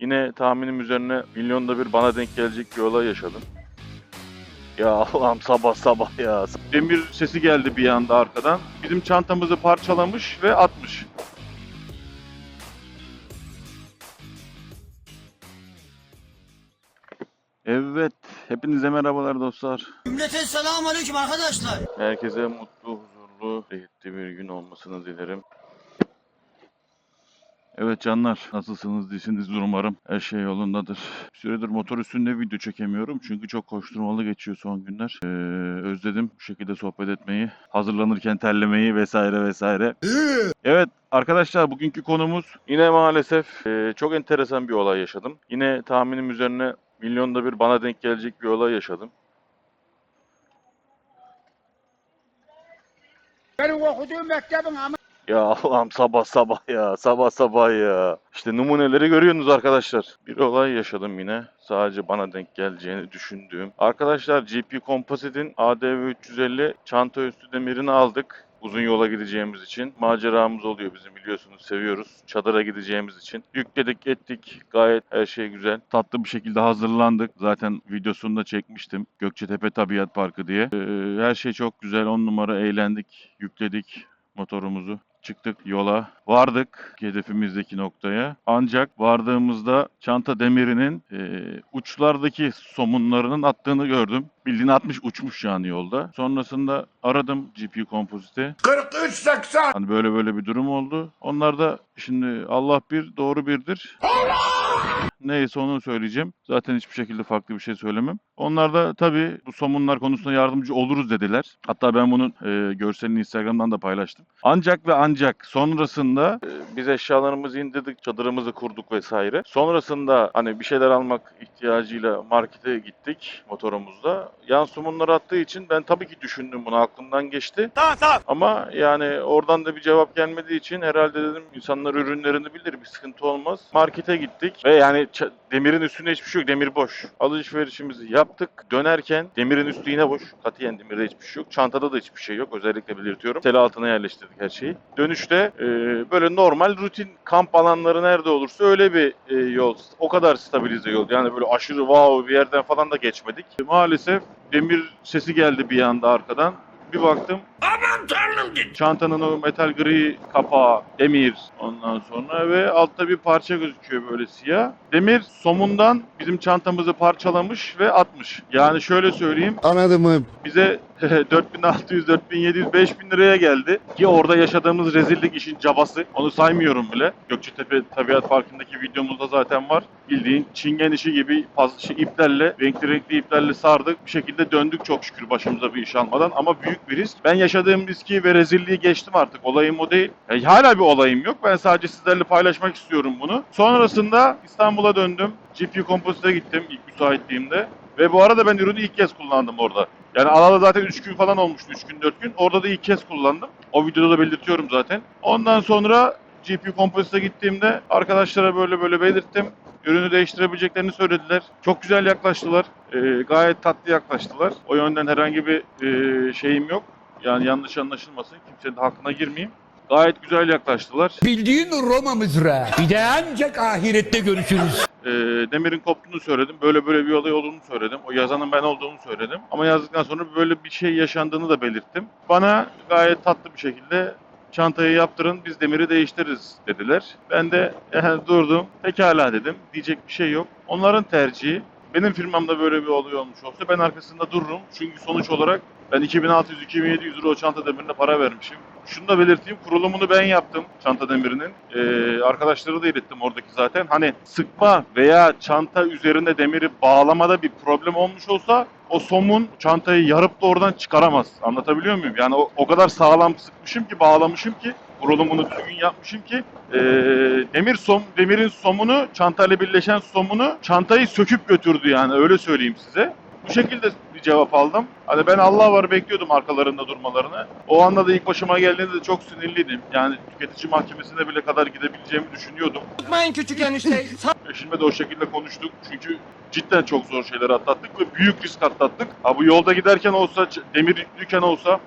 Yine tahminim üzerine milyonda bir bana denk gelecek bir olay yaşadım. Ya Allah'ım sabah sabah ya. Demir sesi geldi bir anda arkadan. Bizim çantamızı parçalamış ve atmış. Evet, hepinize merhabalar dostlar. Cümleten selamun aleyküm arkadaşlar. Herkese mutlu, huzurlu, renkli bir gün olmasını dilerim. Evet canlar, nasılsınız, değilsinizdir umarım. Her şey yolundadır. Bir süredir motor üstünde video çekemiyorum çünkü çok koşturmalı geçiyor son günler. Ee, özledim bu şekilde sohbet etmeyi, hazırlanırken terlemeyi vesaire vesaire. Evet arkadaşlar bugünkü konumuz yine maalesef e, çok enteresan bir olay yaşadım. Yine tahminim üzerine milyonda bir bana denk gelecek bir olay yaşadım. Benim okuduğum mektebin ama Ya Allah'ım sabah sabah ya sabah sabah ya. İşte numuneleri görüyorsunuz arkadaşlar. Bir olay yaşadım yine. Sadece bana denk geleceğini düşündüğüm. Arkadaşlar GP Composite'in ADV 350 çanta üstü demirini aldık. Uzun yola gideceğimiz için. Maceramız oluyor bizim biliyorsunuz seviyoruz. Çadıra gideceğimiz için. Yükledik ettik. Gayet her şey güzel. Tatlı bir şekilde hazırlandık. Zaten videosunu da çekmiştim. Gökçetepe Tabiat Parkı diye. Ee, her şey çok güzel. On numara eğlendik. Yükledik motorumuzu. Çıktık yola. Vardık hedefimizdeki noktaya. Ancak vardığımızda çanta demirinin e, uçlardaki somunlarının attığını gördüm. Bildiğin atmış uçmuş yani yolda. Sonrasında aradım GP Composite. 43-80 Hani böyle böyle bir durum oldu. Onlar da şimdi Allah bir doğru birdir. Neyse onu söyleyeceğim. Zaten hiçbir şekilde farklı bir şey söylemem. Onlar da tabii bu somunlar konusunda yardımcı oluruz dediler. Hatta ben bunun e, görselini Instagram'dan da paylaştım. Ancak ve ancak sonrasında e, biz eşyalarımızı indirdik, çadırımızı kurduk vesaire. Sonrasında hani bir şeyler almak ihtiyacıyla markete gittik motorumuzda. Yan somunları attığı için ben tabii ki düşündüm bunu aklımdan geçti. Tamam tamam. Ama yani oradan da bir cevap gelmediği için herhalde dedim insanlar ürünlerini bilir bir sıkıntı olmaz. Markete gittik ve yani demirin üstünde hiçbir şey yok. Demir boş. Alışverişimizi yaptık. Dönerken demirin üstü yine boş. Katiyen demirde hiçbir şey yok. Çantada da hiçbir şey yok. Özellikle belirtiyorum. Tel altına yerleştirdik her şeyi. Dönüşte e, böyle normal rutin kamp alanları nerede olursa öyle bir e, yol. O kadar stabilize yol. Yani böyle aşırı wow bir yerden falan da geçmedik. Maalesef demir sesi geldi bir anda arkadan. Bir baktım Aman tanrım dedi. Çantanın o metal gri kapağı, demir ondan sonra ve altta bir parça gözüküyor böyle siyah. Demir somundan bizim çantamızı parçalamış ve atmış. Yani şöyle söyleyeyim Anladın mı? bize 4600, 4700, 5000 liraya geldi. Ki orada yaşadığımız rezillik işin cabası. Onu saymıyorum bile. Gökçetepe Tabiat Parkı'ndaki videomuzda zaten var. Bildiğin çingen işi gibi şey iplerle, renkli renkli iplerle sardık. Bir şekilde döndük çok şükür başımıza bir iş almadan. Ama büyük bir risk. Ben yaşadığım riski ve rezilliği geçtim artık. Olayım o değil. Yani hala bir olayım yok. Ben sadece sizlerle paylaşmak istiyorum bunu. Sonrasında İstanbul'a döndüm. GP Composite'e gittim ilk müsaitliğimde. Ve bu arada ben ürünü ilk kez kullandım orada. Yani alalı zaten 3 gün falan olmuştu. 3 gün 4 gün. Orada da ilk kez kullandım. O videoda da belirtiyorum zaten. Ondan sonra GP Composite'e gittiğimde arkadaşlara böyle böyle belirttim. Ürünü değiştirebileceklerini söylediler. Çok güzel yaklaştılar. Ee, gayet tatlı yaklaştılar. O yönden herhangi bir e, şeyim yok. Yani yanlış anlaşılmasın. Kimsenin hakkına girmeyeyim. Gayet güzel yaklaştılar. Bildiğin Roma mızrağı. Bir de ancak ahirette görüşürüz. E, demirin koptuğunu söyledim. Böyle böyle bir olay olduğunu söyledim. O yazanın ben olduğumu söyledim. Ama yazdıktan sonra böyle bir şey yaşandığını da belirttim. Bana gayet tatlı bir şekilde çantayı yaptırın biz demiri değiştiririz dediler. Ben de "Eh, durdum. Pekala dedim. Diyecek bir şey yok. Onların tercihi. Benim firmamda böyle bir olay olmuş olsa ben arkasında dururum. Çünkü sonuç olarak ben 2600-2700 euro o çanta demirine para vermişim. Şunu da belirteyim, kurulumunu ben yaptım çanta demirinin. Ee, arkadaşları da ilettim oradaki zaten. Hani sıkma veya çanta üzerinde demiri bağlamada bir problem olmuş olsa o somun çantayı yarıp da oradan çıkaramaz. Anlatabiliyor muyum? Yani o, o kadar sağlam sıkmışım ki, bağlamışım ki, kurulumunu düzgün yapmışım ki ee, demir som, demirin somunu, çantayla birleşen somunu çantayı söküp götürdü yani öyle söyleyeyim size. Bu şekilde bir cevap aldım. Hani ben Allah var bekliyordum arkalarında durmalarını. O anda da ilk başıma geldiğinde de çok sinirliydim. Yani tüketici mahkemesine bile kadar gidebileceğimi düşünüyordum. Yapmayın küçük enişte. Eşimle de o şekilde konuştuk. Çünkü cidden çok zor şeyler atlattık ve büyük risk atlattık. Ha bu yolda giderken olsa, demir yüklüyken olsa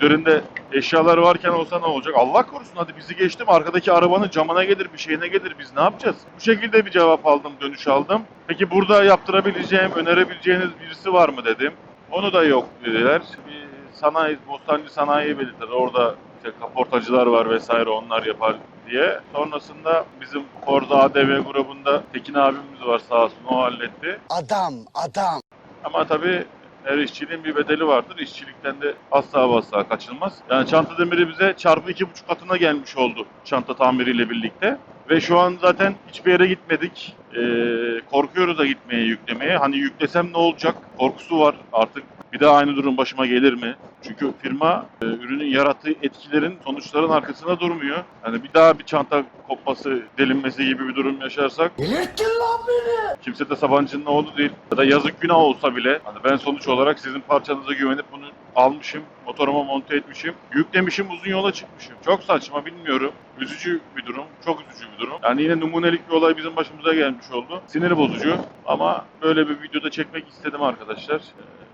Üzerinde eşyalar varken olsa ne olacak? Allah korusun hadi bizi geçtim. Arkadaki arabanın camına gelir, bir şeyine gelir. Biz ne yapacağız? Bu şekilde bir cevap aldım, dönüş aldım. Peki burada yaptırabileceğim, önerebileceğiniz birisi var mı dedim. Onu da yok dediler. Bir sanayi, Bostancı Sanayi belirttiler. Orada işte kaportacılar var vesaire onlar yapar diye. Sonrasında bizim Forza ADV grubunda Tekin abimiz var sağ olsun o halletti. Adam, adam. Ama tabii her işçiliğin bir bedeli vardır. İşçilikten de asla asla kaçılmaz. Yani çanta demiri bize çarpı iki buçuk katına gelmiş oldu çanta tamiriyle birlikte. Ve şu an zaten hiçbir yere gitmedik. Ee, korkuyoruz da gitmeye yüklemeye. Hani yüklesem ne olacak? Korkusu var artık. Bir daha aynı durum başıma gelir mi? Çünkü firma e, ürünün yarattığı etkilerin sonuçların arkasında durmuyor. Hani bir daha bir çanta kopması, delinmesi gibi bir durum yaşarsak Delirttin lan beni. Kimse de Sabancı'nın oğlu değil. Ya da yazık günah olsa bile hani ben sonuç olarak sizin parçanıza güvenip bunu almışım, motoruma monte etmişim, yüklemişim, uzun yola çıkmışım. Çok saçma bilmiyorum. Üzücü bir durum, çok üzücü bir durum. Yani yine numunelik bir olay bizim başımıza gelmiş oldu. Sinir bozucu ama böyle bir videoda çekmek istedim arkadaşlar.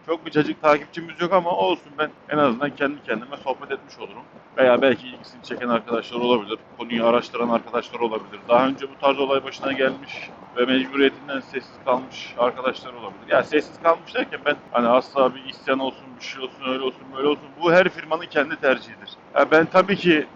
Çok bir cacık takipçimiz yok ama olsun ben en azından kendi kendime sohbet etmiş olurum. Veya belki ilgisini çeken arkadaşlar olabilir. Konuyu araştıran arkadaşlar olabilir. Daha önce bu tarz olay başına gelmiş ve mecburiyetinden sessiz kalmış arkadaşlar olabilir. Ya sessiz kalmış derken ben hani asla bir isyan olsun, bir şey olsun, öyle olsun, böyle olsun. Bu her firmanın kendi tercihidir. Ya ben tabii ki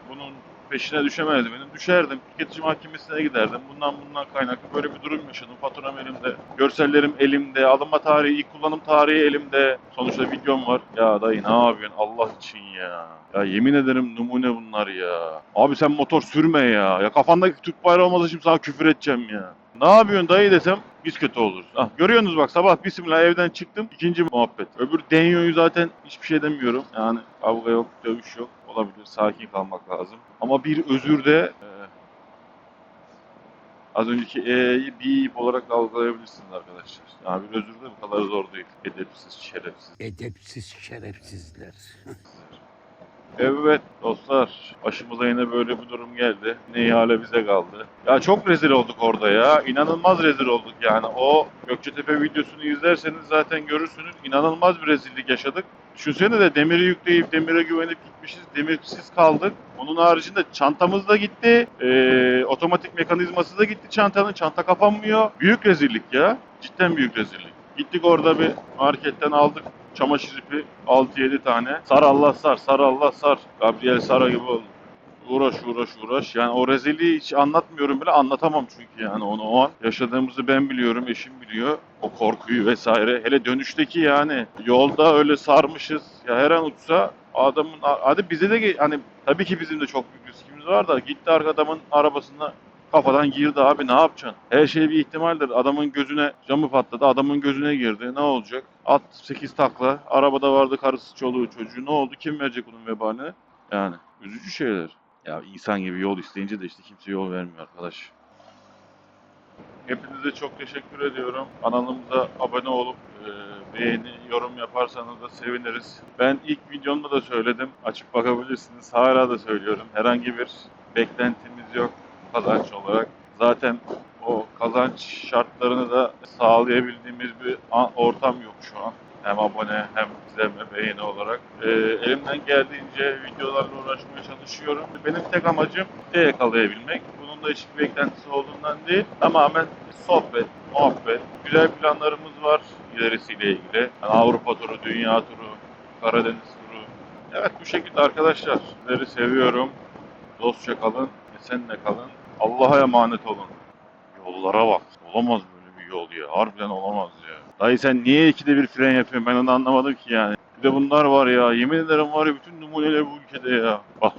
peşine düşemezdim. Benim düşerdim. Tüketici mahkemesine giderdim. Bundan bundan kaynaklı böyle bir durum yaşadım. Faturam elimde, görsellerim elimde, alınma tarihi, ilk kullanım tarihi elimde. Sonuçta videom var. Ya dayı ne yapıyorsun Allah için ya. Ya yemin ederim numune bunlar ya. Abi sen motor sürme ya. Ya kafandaki Türk bayrağı olmasa şimdi sana küfür edeceğim ya. Ne yapıyorsun dayı desem biz kötü oluruz. Ah, görüyorsunuz bak sabah bismillah evden çıktım. İkinci muhabbet. Öbür Denyo'yu zaten hiçbir şey demiyorum. Yani kavga yok, dövüş yok. Olabilir. Sakin kalmak lazım. Ama bir özür de e, az önceki E'yi bir olarak algılayabilirsiniz arkadaşlar. Yani bir özür de bu kadar zor değil. Edepsiz, şerefsiz. Edepsiz şerefsizler. Evet dostlar başımıza yine böyle bir durum geldi. Ne ihale bize kaldı. Ya çok rezil olduk orada ya. İnanılmaz rezil olduk yani. O Gökçetepe videosunu izlerseniz zaten görürsünüz. İnanılmaz bir rezillik yaşadık. Düşünsene de demiri yükleyip demire güvenip gitmişiz. Demirsiz kaldık. Onun haricinde çantamız da gitti. Ee, otomatik mekanizması da gitti çantanın. Çanta kapanmıyor. Büyük rezillik ya. Cidden büyük rezillik. Gittik orada bir marketten aldık çamaşır ipi 6-7 tane. Sar Allah sar, sar Allah sar. Gabriel Sara gibi oldu. Uğraş uğraş uğraş. Yani o rezilliği hiç anlatmıyorum bile anlatamam çünkü yani onu o an. Yaşadığımızı ben biliyorum, eşim biliyor. O korkuyu vesaire. Hele dönüşteki yani yolda öyle sarmışız. Ya her an uçsa adamın hadi bize de hani tabii ki bizim de çok büyük riskimiz var da gitti adamın arabasına kafadan girdi abi ne yapacaksın? Her şey bir ihtimaldir. Adamın gözüne camı patladı. Adamın gözüne girdi. Ne olacak? At 8 takla. Arabada vardı karısı, çoluğu, çocuğu. Ne oldu? Kim verecek bunun vebalini? Yani üzücü şeyler. Ya insan gibi yol isteyince de işte kimse yol vermiyor arkadaş. Hepinize çok teşekkür ediyorum. Kanalımıza abone olup e, beğeni, yorum yaparsanız da seviniriz. Ben ilk videomda da söyledim. Açıp bakabilirsiniz. Hala da söylüyorum. Herhangi bir beklentimiz yok kazanç olarak. Zaten o kazanç şartlarını da sağlayabildiğimiz bir ortam yok şu an. Hem abone hem izleme, beğeni olarak. Ee, elimden geldiğince videolarla uğraşmaya çalışıyorum. Benim tek amacım de yakalayabilmek. Bunun da hiçbir beklentisi olduğundan değil. Tamamen sohbet, muhabbet. Güzel planlarımız var ilerisiyle ilgili. Yani Avrupa turu, dünya turu, Karadeniz turu. Evet bu şekilde arkadaşlar. Sizleri seviyorum. Dostça kalın, esenle kalın. Allah'a emanet olun. Yollara bak. Olamaz böyle bir yol ya. Harbiden olamaz ya. Dayı sen niye ikide bir fren yapıyorsun? Ben onu anlamadım ki yani. Bir de bunlar var ya. Yemin ederim var ya bütün numuneler bu ülkede ya. Bak.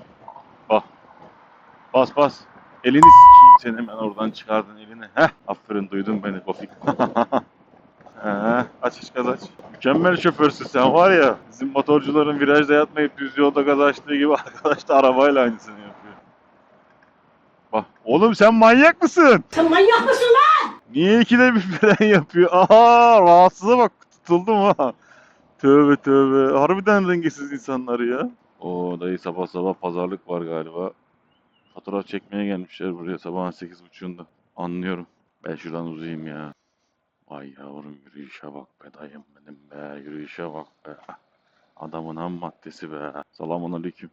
Bak. Bas bas. Elini sikeyim seni hemen oradan çıkardın elini. Heh. Aferin duydun beni Kofik. He, aç iç gaz aç. Mükemmel şoförsün sen var ya. Bizim motorcuların virajda yatmayıp düz yolda gaz açtığı gibi arkadaş da arabayla aynısını yapıyor. Bak oğlum sen manyak mısın? Sen manyak mısın lan? Niye ikide bir fren yapıyor? Aha rahatsıza bak tutuldum ha. Tövbe tövbe. Harbiden dengesiz insanlar ya. O dayı sabah sabah pazarlık var galiba. Fotoğraf çekmeye gelmişler buraya sabahın sekiz buçuğunda. Anlıyorum. Ben şuradan uzayayım ya. Vay yavrum yürüyüşe bak be dayım benim be. Yürüyüşe bak be. Adamın ham maddesi be. Selamun aleyküm.